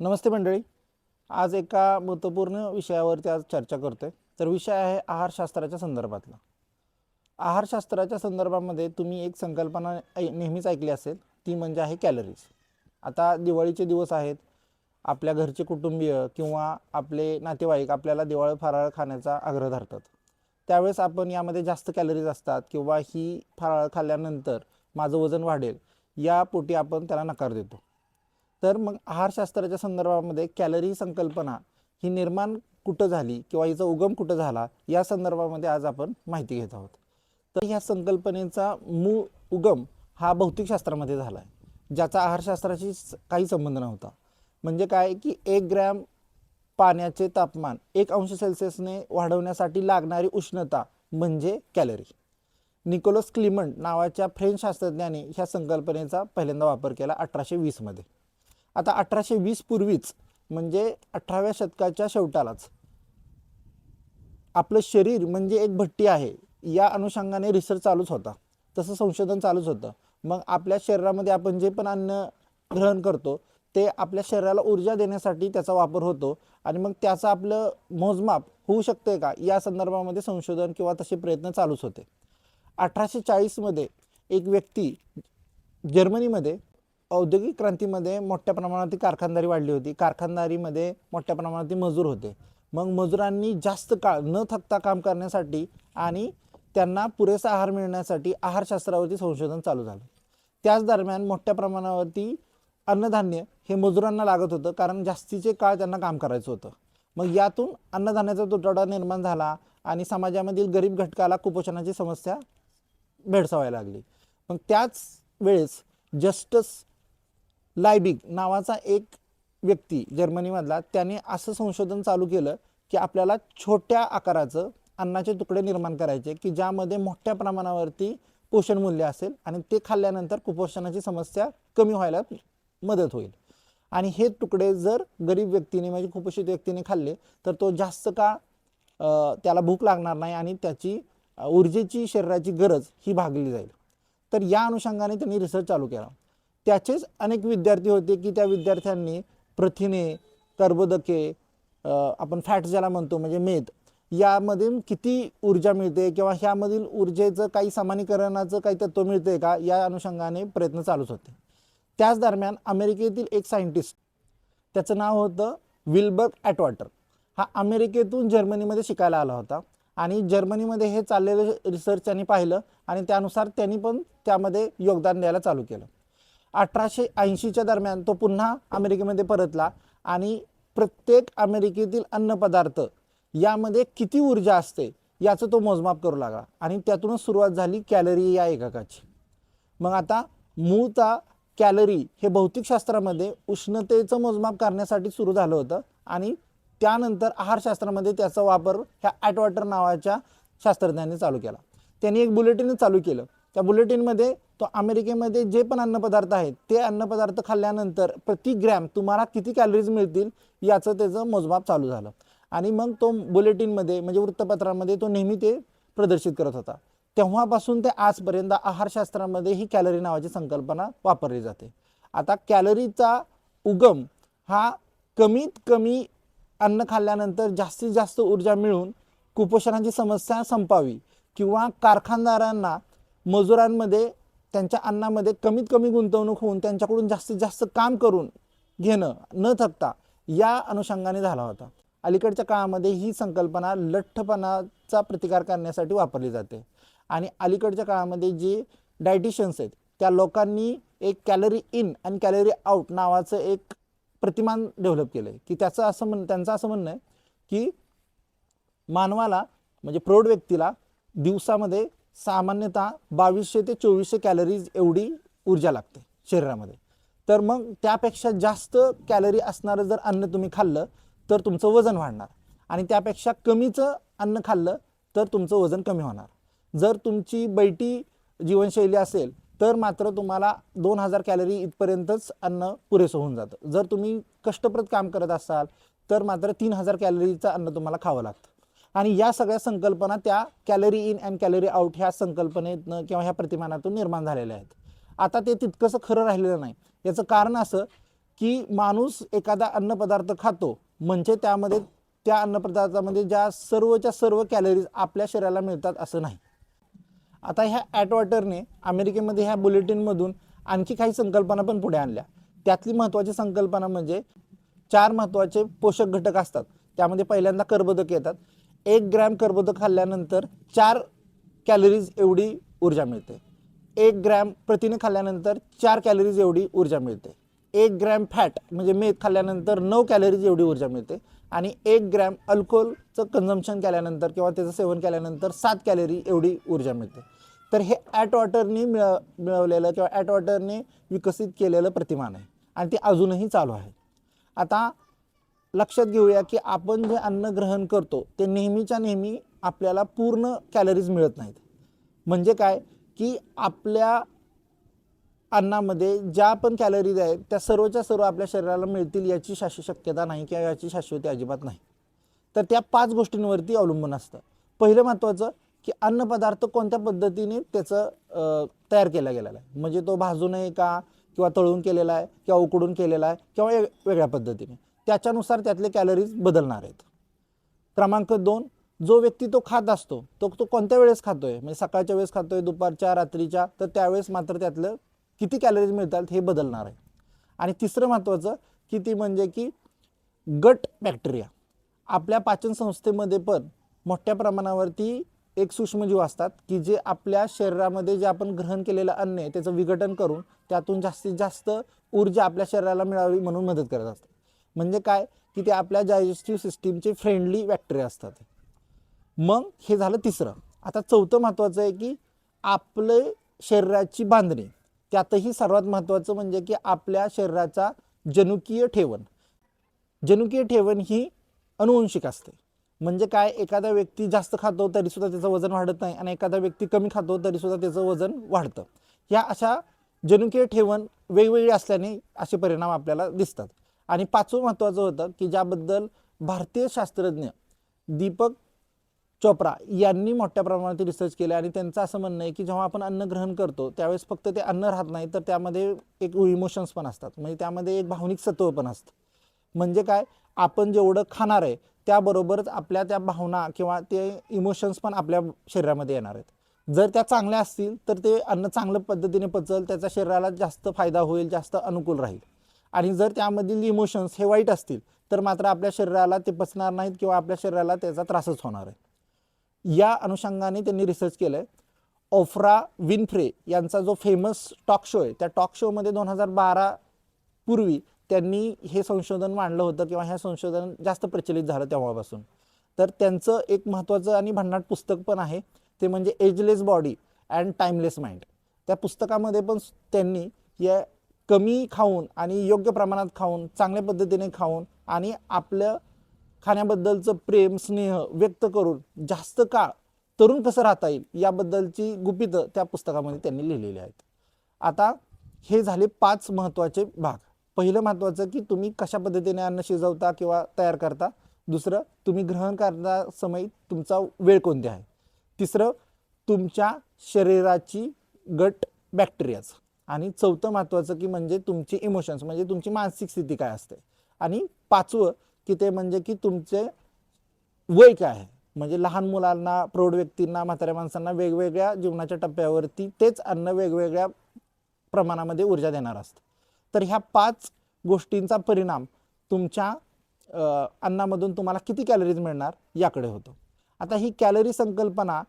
नमस्ते मंडळी. आज एका महत्त्वपूर्ण विषयावरती आज चर्चा करतो आहे तर विषय आहे आहारशास्त्राच्या संदर्भातला. आहारशास्त्राच्या संदर्भामध्ये तुम्ही एक संकल्पना ऐ- नेहमीच ऐकली असेल. ती म्हणजे आहे कॅलरीज आता दिवाळीचे दिवस आहेत. आपल्या घरचे कुटुंबीय किंवा आपले नातेवाईक आपल्याला दिवाळी फराळ खाण्याचा आग्रह धरतात. त्यावेळेस आपण यामध्ये जास्त कॅलरीज असतात किंवा ही फराळ खाल्ल्यानंतर माझं वजन वाढेल या पोटी आपण त्याला नकार देतो. तर मग आहारशास्त्राच्या संदर्भामध्ये कॅलरी संकल्पना ही निर्माण कुठं झाली किंवा हिचा उगम कुठं झाला या संदर्भामध्ये आज आपण माहिती घेत आहोत. तर ह्या संकल्पनेचा मूळ उगम हा भौतिकशास्त्रामध्ये झाला आहे ज्याचा आहारशास्त्राशी काही संबंध नव्हता. म्हणजे काय की एक ग्रॅम पाण्याचे तापमान एक अंश सेल्सिअसने वाढवण्यासाठी लागणारी उष्णता म्हणजे कॅलरी. निकोलस क्लिमंट नावाच्या फ्रेंच शास्त्रज्ञाने ह्या संकल्पनेचा पहिल्यांदा वापर केला अठराशे वीसमध्ये. आता अठराशे वीस पूर्वीच म्हणजे अठराव्या शतकाच्या शेवटालाच आपलं शरीर म्हणजे एक भट्टी आहे या अनुषंगाने रिसर्च चालूच होता. तसं संशोधन चालूच होतं. मग आपल्या शरीरामध्ये आपण जे पण अन्न ग्रहण करतो ते आपल्या शरीराला ऊर्जा देण्यासाठी त्याचा वापर होतो आणि मग त्याचं आपलं मोजमाप होऊ शकते का या संदर्भामध्ये संशोधन किंवा तसे प्रयत्न चालूच होते. अठराशे चाळीसमध्ये एक व्यक्ती जर्मनीमध्ये औद्योगिक क्रांतीमध्ये मोठ्या प्रमाणात कारखानदारी वाढली होती. कारखानदारीमध्ये मोठ्या प्रमाणात मजूर होते. मग मजुरांनी जास्त काळ न थकता काम करण्यासाठी आणि त्यांना पुरेसा आहार मिळण्यासाठी आहारशास्त्रावरती संशोधन चालू झालं. त्याच दरम्यान मोठ्या प्रमाणावरती अन्नधान्य हे मजुरांना लागत होतं कारण जास्तीचे काळ त्यांना काम करायचं होतं. मग यातून अन्नधान्याचा तुटवडा निर्माण झाला आणि समाजामधील गरीब घटकाला कुपोषणाची समस्या भेडसावायला लागली. मग त्याच वेळेस जस्टस लायबिग नावाचा एक व्यक्ती जर्मनीमधला त्याने असं संशोधन चालू केलं की आपल्याला छोट्या आकाराचं अन्नाचे तुकडे निर्माण करायचे की ज्यामध्ये मोठ्या प्रमाणावरती पोषण मूल्य असेल आणि ते खाल्ल्यानंतर कुपोषणाची समस्या कमी व्हायला मदत होईल. आणि हे तुकडे जर गरीब व्यक्तीने म्हणजे कुपोषित व्यक्तीने खाल्ले तर तो जास्त काळ त्याला भूक लागणार नाही आणि त्याची ऊर्जेची शरीराची गरज ही भागली जाईल. तर या अनुषंगाने त्यांनी रिसर्च चालू केला. त्याचेच अनेक विद्यार्थी होते की त्या विद्यार्थ्यांनी प्रथिने कर्बोदके आपण फॅट ज्याला म्हणतो म्हणजे मेद यामध्ये किती ऊर्जा मिळते किंवा ह्यामधील ऊर्जेचं काही समानीकरणाचं काही तत्व मिळते का या अनुषंगाने प्रयत्न चालूच होते. त्याच दरम्यान अमेरिकेतील एक सायंटिस्ट त्याचं नाव होतं विल्बर्ग ॲटवॉटर हा अमेरिकेतून जर्मनीमध्ये शिकायला आला होता आणि जर्मनीमध्ये हे चाललेलं रिसर्च त्यांनी पाहिलं आणि त्यानुसार त्यांनी पण त्यामध्ये योगदान द्यायला चालू केलं. अठराशे ऐंशीच्या दरम्यान तो पुन्हा अमेरिकेमध्ये परतला आणि प्रत्येक अमेरिकेतील अन्नपदार्थ यामध्ये किती ऊर्जा असते याचं तो मोजमाप करू लागला. आणि त्यातूनच सुरुवात झाली कॅलरी या एककाची. मग आता मूळचा कॅलरी हे भौतिकशास्त्रामध्ये उष्णतेचं मोजमाप करण्यासाठी सुरू झालं होतं आणि त्यानंतर आहारशास्त्रामध्ये त्याचा वापर ह्या ॲटवॉटर नावाच्या शास्त्रज्ञांनी चालू केला. त्यांनी एक बुलेटिन चालू केलं. त्या बुलेटिनमध्ये तो अमेरिकेमध्ये जे पण अन्नपदार्थ आहेत ते अन्नपदार्थ खाल्ल्यानंतर प्रति ग्रॅम तुम्हाला किती कॅलरीज मिळतील याचं त्याचं मोजमाप चालू झालं. आणि मग तो बुलेटिनमध्ये म्हणजे वृत्तपत्रामध्ये तो नेहमी ते प्रदर्शित करत होता. तेव्हापासून ते आजपर्यंत आहारशास्त्रामध्ये ही कॅलरी नावाची संकल्पना वापरली जाते. आता कॅलरीचा उगम हा कमीत कमी अन्न खाल्ल्यानंतर जास्तीत जास्त ऊर्जा मिळून कुपोषणाची समस्या संपावी किंवा कारखानदारांना मजुरांमध्ये त्यांच्या अन्नामध्ये कमीत कमी गुंतवणूक होऊन त्यांच्याकडून जास्तीत जास्त काम करून घेणं न थकता या अनुषंगाने झाला होता. अलीकडच्या काळामध्ये ही संकल्पना लठ्ठपणाचा प्रतिकार करण्यासाठी वापरली जाते. आणि अलीकडच्या काळामध्ये जे डायटिशियन्स आहेत त्या लोकांनी एक कॅलरी इन आणि कॅलरी आउट नावाचं एक प्रतिमान डेव्हलप केलं आहे की त्याचं असं म्हण त्यांचं असं म्हणणं आहे की मानवाला म्हणजे प्रौढ व्यक्तीला दिवसामध्ये सामान्यतः बावीसशे ते चोवीसशे कॅलरीज एवढी ऊर्जा लागते शरीरामध्ये. तर मग त्यापेक्षा जास्त कॅलरी असणारं जर अन्न तुम्ही खाल्लं तर तुमचं वजन वाढणार. आणि त्यापेक्षा कमीचं अन्न खाल्लं तर तुमचं वजन कमी होणार. जर तुमची बैठी जीवनशैली असेल तर मात्र तुम्हाला दोन हजार कॅलरी इथपर्यंतच अन्न पुरेसं होऊन जातं. जर तुम्ही कष्टप्रद काम करत असाल तर मात्र तीन हजार कॅलरीचं अन्न तुम्हाला खावं लागतं. आणि या सगळ्या संकल्पना त्या calorie in and calorie out ह्या संकल्पनेतनं किंवा ह्या प्रतिमानातून निर्माण झालेल्या आहेत. आता ते तितकंसं खरं राहिलेलं नाही. याचं कारण असं की माणूस एखादा अन्नपदार्थ खातो म्हणजे त्यामध्ये त्या अन्नपदार्थामध्ये ज्या सर्वच्या सर्व कॅलरीज आपल्या शरीराला मिळतात असं नाही. आता ह्या ॲटवॉटरने अमेरिकेमध्ये ह्या बुलेटिनमधून आणखी काही संकल्पना पण पुढे आणल्या. त्यातली महत्त्वाची संकल्पना म्हणजे चार महत्त्वाचे पोषक घटक असतात. त्यामध्ये पहिल्यांदा कर्बोदक येतात. एक ग्रॅम कर्बोदक खाल्ल्यानंतर चार कॅलरीज एवढी ऊर्जा मिळते. एक ग्रॅम प्रथिने खाल्ल्यानंतर चार कॅलरीज एवढी ऊर्जा मिळते. एक ग्रॅम फॅट म्हणजे मेथ खाल्ल्यानंतर नऊ कॅलरीज एवढी ऊर्जा मिळते. आणि एक ग्रॅम अल्कोहोलचं कन्झम्पशन केल्यानंतर किंवा त्याचं सेवन केल्यानंतर सात कॅलरी एवढी ऊर्जा मिळते. तर हे ॲट वॉटरनी मिळ मिळवलेलं किंवा ॲट वॉटरने विकसित केलेलं प्रतिमान आहे. आणि ते अजूनही चालू आहे. आता लक्षात घेऊया की आपण जे अन्न ग्रहण करतो ते नेहमीच्या नेहमी आपल्याला पूर्ण कॅलरीज मिळत नाहीत. म्हणजे काय? की आपल्या अन्नामध्ये ज्या पण कॅलरीज आहेत त्या सर्वच्या सर्व आपल्या शरीराला मिळतील याची शाश्वत शक्यता नाही किंवा याची शाश्वती अजिबात नाही. तर त्या पाच गोष्टींवरती अवलंबून असतं. पहिलं महत्त्वाचं की अन्नपदार्थ कोणत्या पद्धतीने त्याचं तयार केला गेलेला आहे. म्हणजे तो भाजून आहे का किंवा तळून केलेला आहे किंवा उकडून केलेला आहे किंवा वेगळ्या पद्धतीने. त्याच्यानुसार त्यातले कॅलरीज बदलणार आहेत. क्रमांक दोन जो व्यक्ती तो खात असतो तो तो कोणत्या वेळेस खातोय? म्हणजे सकाळच्या वेळेस खातोय दुपारच्या रात्रीच्या तर त्यावेळेस मात्र त्यातलं किती कॅलरीज मिळतात हे बदलणार आहे. आणि तिसरं महत्त्वाचं की ती म्हणजे की गट बॅक्टेरिया आपल्या पाचन संस्थेमध्ये पण मोठ्या प्रमाणावरती एक सूक्ष्मजीव असतात की जे आपल्या शरीरामध्ये जे आपण ग्रहण केलेलं अन्न आहे त्याचं विघटन करून त्यातून जास्तीत जास्त ऊर्जा आपल्या शरीराला मिळावी म्हणून मदत करत असतात. म्हणजे काय? की ते आपल्या डायजेस्टिव्ह सिस्टीमचे फ्रेंडली बॅक्टेरिया असतात. मग हे झालं तिसरं. आता चौथं महत्त्वाचं आहे की आपले शरीराची बांधणी. त्यातही सर्वात महत्त्वाचं म्हणजे की आपल्या शरीराचा जनुकीय ठेवण. जनुकीय ठेवण ही अनुवंशिक असते. म्हणजे काय? एखादा व्यक्ती जास्त खातो तरीसुद्धा त्याचं वजन वाढत नाही आणि एखादा व्यक्ती कमी खातो तरीसुद्धा त्याचं वजन वाढतं. ह्या अशा जनुकीय ठेवण वेगवेगळी असल्याने असे परिणाम आपल्याला दिसतात. आणि पाचवं महत्त्वाचं होतं की ज्याबद्दल भारतीय शास्त्रज्ञ दीपक चोप्रा यांनी मोठ्या प्रमाणात रिसर्च केले आणि त्यांचं असं म्हणणं आहे की जेव्हा आपण अन्न ग्रहण करतो त्यावेळेस फक्त ते अन्न राहत नाही तर त्यामध्ये एक इमोशन्स पण असतात. म्हणजे त्यामध्ये एक भावनिक सत्व पण असतं. म्हणजे काय? आपण जेवढं खाणार आहे त्याबरोबरच आपल्या त्या भावना किंवा ते इमोशन्स पण आपल्या शरीरामध्ये येणार आहेत. जर त्या चांगल्या असतील तर ते अन्न चांगल्या पद्धतीने पचल त्याचा शरीराला जास्त फायदा होईल जास्त अनुकूल राहील. आणि जर त्यामधील इमोशन्स हे वाईट असतील तर मात्र आपल्या शरीराला ते पचणार नाहीत किंवा आपल्या शरीराला त्याचा त्रासच होणार आहे. या अनुषंगाने त्यांनी रिसर्च केलं आहे ओफ्रा विनफ्रे यांचा जो फेमस टॉक शो आहे त्या टॉक शोमध्ये दोन हजार बारा पूर्वी त्यांनी हे संशोधन मांडलं होतं किंवा हे संशोधन जास्त प्रचलित झालं तेव्हापासून. तर त्यांचं एक महत्त्वाचं आणि भन्नाट पुस्तक पण आहे ते म्हणजे ageless body and timeless mind त्या पुस्तकामध्ये पण त्यांनी या कमी खाऊन आणि योग्य प्रमाणात खाऊन चांगल्या पद्धतीने खाऊन आणि आपलं खाण्याबद्दलचं प्रेम स्नेह व्यक्त करून जास्त काळ तरुण कसं राहता येईल याबद्दलची गुपितं त्या पुस्तकामध्ये त्यांनी लिहिलेली आहेत. आता हे झाले पाच महत्त्वाचे भाग. पहिलं महत्त्वाचं की तुम्ही कशा पद्धतीने अन्न शिजवता किंवा तयार करता. दुसरं तुम्ही ग्रहण करता समय तुमचा वेळ कोणते आहे. तिसरं तुमच्या शरीराची गट बॅक्टेरियाज. आणि चौथं महत्त्वाचं की म्हणजे तुमची इमोशन्स म्हणजे तुमची मानसिक स्थिती काय असते? आणि पाचवं की ते म्हणजे की तुमचे वय काय आहे? म्हणजे लहान मुलांना प्रौढ व्यक्तींना म्हाताऱ्या माणसांना वेगवेगळ्या जीवनाच्या टप्प्यावरती तेच अन्न वेगवेगळ्या प्रमाणामध्ये ऊर्जा देणार असतं. तर ह्या पाच गोष्टींचा परिणाम तुमच्या अन्नामधून तुम्हाला किती कॅलरीज मिळणार याकडे होतो. आता ही कॅलरी संकल्पना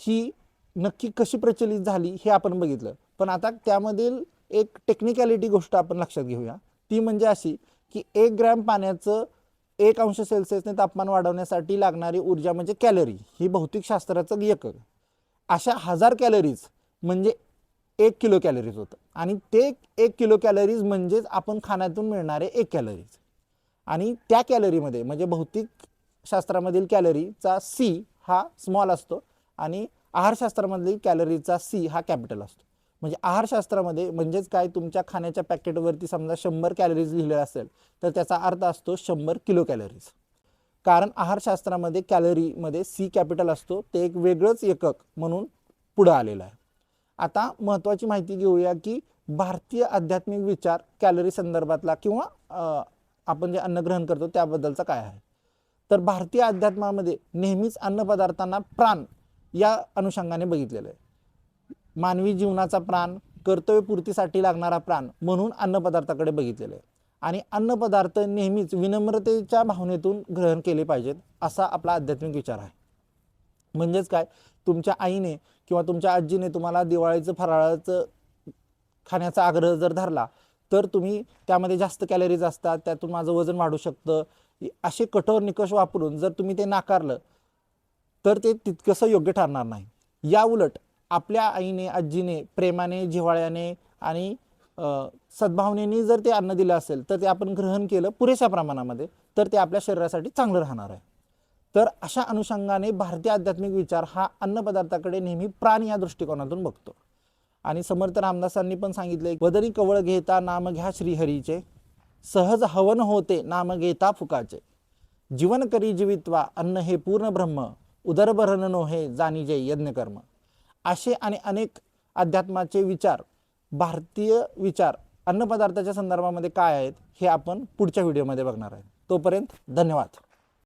ही नक्की कशी प्रचलित झाली हे आपण बघितलं. पण आता त्यामधील एक टेक्निकॅलिटी गोष्ट आपण लक्षात घेऊया. ती म्हणजे अशी की एक ग्रॅम पाण्याचं एक अंश सेल्सिअसने तापमान वाढवण्यासाठी लागणारी ऊर्जा म्हणजे कॅलरी ही भौतिकशास्त्राचं एकक अशा हजार कॅलरीज म्हणजे एक किलो कॅलरीज होतं. आणि ते एक किलो कॅलरीज म्हणजेच आपण खाण्यातून मिळणारे एक कॅलरीज. आणि त्या कॅलरीमध्ये म्हणजे भौतिक शास्त्रामधील कॅलरीचा सी हा स्मॉल असतो आणि आहारशास्त्रामधील कॅलरीचा सी हा कॅपिटल असतो. म्हणजे आहारशास्त्रामध्ये म्हणजेच काय तुमच्या खाण्याच्या पॅकेटवरती समजा शंभर कॅलरीज लिहिलेलं असेल तर त्याचा अर्थ असतो शंभर किलो कॅलरीज कारण आहारशास्त्रामध्ये कॅलरीमध्ये सी कॅपिटल असतो ते एक वेगळंच एकक म्हणून पुढं आलेलं आहे. आता महत्त्वाची माहिती घेऊया की भारतीय आध्यात्मिक विचार कॅलरी संदर्भातला किंवा आपण जे अन्न ग्रहण करतो त्याबद्दलचा काय आहे? तर भारतीय अध्यात्मामध्ये नेहमीच अन्नपदार्थांना प्राण या अनुषंगाने बघितलेलं आहे. मानवी जीवनाचा प्राण कर्तव्यपूर्तीसाठी लागणारा प्राण म्हणून अन्नपदार्थाकडे बघितलेलं आहे. आणि अन्नपदार्थ नेहमीच विनम्रतेच्या भावनेतून ग्रहण केले पाहिजेत असा आपला आध्यात्मिक विचार आहे. म्हणजेच काय? तुमच्या आईने किंवा तुमच्या आजीने तुम्हाला दिवाळीचं फराळाचं खाण्याचा आग्रह जर धरला तर तुम्ही त्यामध्ये जास्त कॅलरीज असतात त्यातून माझं वजन वाढू शकतं. असे कठोर निकष वापरून जर तुम्ही ते नाकारलं तर ते तितकंसं योग्य ठरणार नाही. या उलट आपल्या आईने आजीने प्रेमाने जिव्हाळ्याने आणि सद्भावनेने जर ते अन्न दिलं असेल तर ते आपण ग्रहण केलं पुरेशा प्रमाणामध्ये तर ते आपल्या शरीरासाठी चांगलं राहणार आहे. तर अशा अनुषंगाने भारतीय आध्यात्मिक विचार हा अन्नपदार्थाकडे नेहमी प्राण या दृष्टिकोनातून बघतो. आणि समर्थ रामदासांनी पण सांगितले वदनी कवळ घेता नाम घ्या श्रीहरीचे सहज हवन होते नाम घेता फुकाचे. जीवन करी जीवित्वा अन्न हे पूर्ण ब्रह्म उदरभरण नोहे जाणीजे यज्ञकर्म. असे आणि अनेक अध्यात्माचे विचार भारतीय विचार अन्नपदार्थाच्या संदर्भामध्ये काय आहेत हे आपण पुढच्या व्हिडिओमध्ये बघणार आहे तोपर्यंत धन्यवाद.